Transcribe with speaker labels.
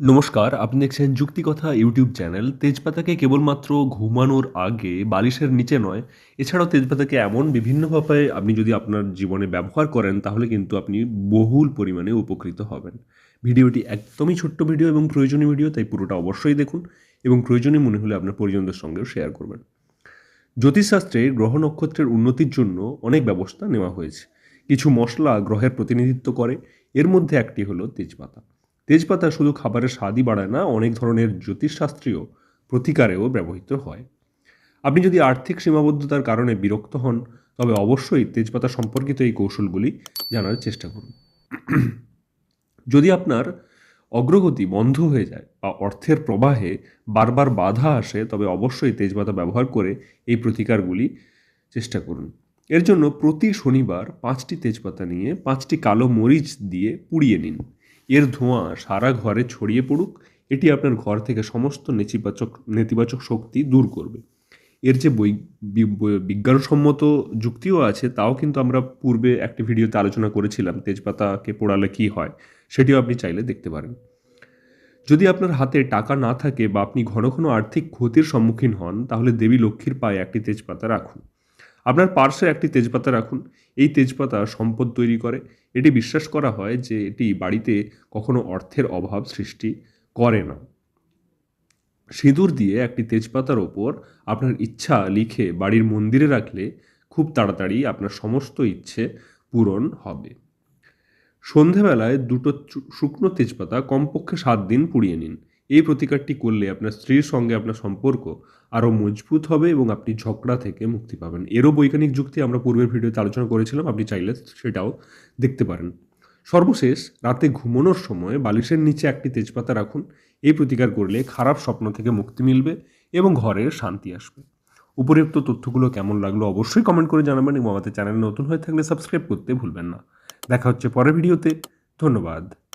Speaker 1: নমস্কার, আপনি দেখছেন যুক্তিকথা ইউটিউব চ্যানেল। তেজপাতাকে কেবলমাত্র ঘুমানোর আগে বালিশের নিচে নয়, এছাড়াও তেজপাতাকে এমন বিভিন্নভাবে আপনি যদি আপনার জীবনে ব্যবহার করেন, তাহলে কিন্তু আপনি বহুল পরিমাণে উপকৃত হবেন। ভিডিওটি একদমই ছোট্ট ভিডিও এবং প্রয়োজনীয় ভিডিও, তাই পুরোটা অবশ্যই দেখুন এবং প্রয়োজনীয় মনে হলে আপনার পরিজনদের সঙ্গেও শেয়ার করবেন। জ্যোতিষশাস্ত্রে গ্রহ নক্ষত্রের উন্নতির জন্য অনেক ব্যবস্থা নেওয়া হয়েছে। কিছু মশলা গ্রহের প্রতিনিধিত্ব করে, এর মধ্যে একটি হলো তেজপাতা। তেজপাতা শুধু খাবারের স্বাদই বাড়ায় না, অনেক ধরনের জ্যোতিষশাস্ত্রীয় প্রতিকারেও ব্যবহৃত হয়। আপনি যদি আর্থিক সীমাবদ্ধতার কারণে বিরক্ত হন, তবে অবশ্যই তেজপাতা সম্পর্কিত এই কৌশলগুলি জানার চেষ্টা করুন। যদি আপনার অগ্রগতি বন্ধ হয়ে যায় বা অর্থের প্রবাহে বারবার বাধা আসে, তবে অবশ্যই তেজপাতা ব্যবহার করে এই প্রতিকারগুলি চেষ্টা করুন। এর জন্য প্রতি শনিবার পাঁচটি তেজপাতা নিয়ে পাঁচটি কালো মরিচ দিয়ে পুড়িয়ে নিন। এর ধোঁয়া সারা ঘরে ছড়িয়ে পড়ুক, এটি আপনার ঘর থেকে সমস্ত নেতিবাচক নেতিবাচক শক্তি দূর করবে। এর যে বৈ বিজ্ঞানসম্মত যুক্তিও আছে, তাও কিন্তু আমরা পূর্বে একটি ভিডিওতে আলোচনা করেছিলাম, তেজপাতাকে পোড়ালে কী হয়, সেটিও আপনি চাইলে দেখতে পারেন। যদি আপনার হাতে টাকা না থাকে বা আপনি ঘন ঘন আর্থিক ক্ষতির সম্মুখীন হন, তাহলে দেবী লক্ষ্মীর পায়ে একটি তেজপাতা রাখুন। আপনার পার্শ্বে একটি তেজপাতা রাখুন এই তেজপাতা সম্পদ তৈরি করে। এটি বিশ্বাস করা হয় যে এটি বাড়িতে কখনো অর্থের অভাব সৃষ্টি করে না। সিঁদুর দিয়ে একটি তেজপাতার ওপর আপনার ইচ্ছা লিখে বাড়ির মন্দিরে রাখলে খুব তাড়াতাড়ি আপনার সমস্ত ইচ্ছে পূরণ হবে। সন্ধেবেলায় দুটো শুকনো তেজপাতা কমপক্ষে সাত দিন পুড়িয়ে নিন। এই প্রতিকারটি করলে আপনার স্ত্রীর সঙ্গে আপনার সম্পর্ক আরও মজবুত হবে এবং আপনি ঝগড়া থেকে মুক্তি পাবেন। এরও বৈজ্ঞানিক যুক্তি আমরা পূর্বের ভিডিওতে আলোচনা করেছিলাম, আপনি চাইলে সেটাও দেখতে পারেন। সর্বশেষ, রাতে ঘুমানোর সময় বালিশের নিচে একটি তেজপাতা রাখুন। এই প্রতিকার করলে খারাপ স্বপ্ন থেকে মুক্তি মিলবে এবং ঘরের শান্তি আসবে। উপরোক্ত তথ্যগুলো কেমন লাগল অবশ্যই কমেন্ট করে জানাবেন এবং আমাদের চ্যানেল নতুন হয়ে থাকলে সাবস্ক্রাইব করতে ভুলবেন না। দেখা হচ্ছে পরের ভিডিওতে। ধন্যবাদ।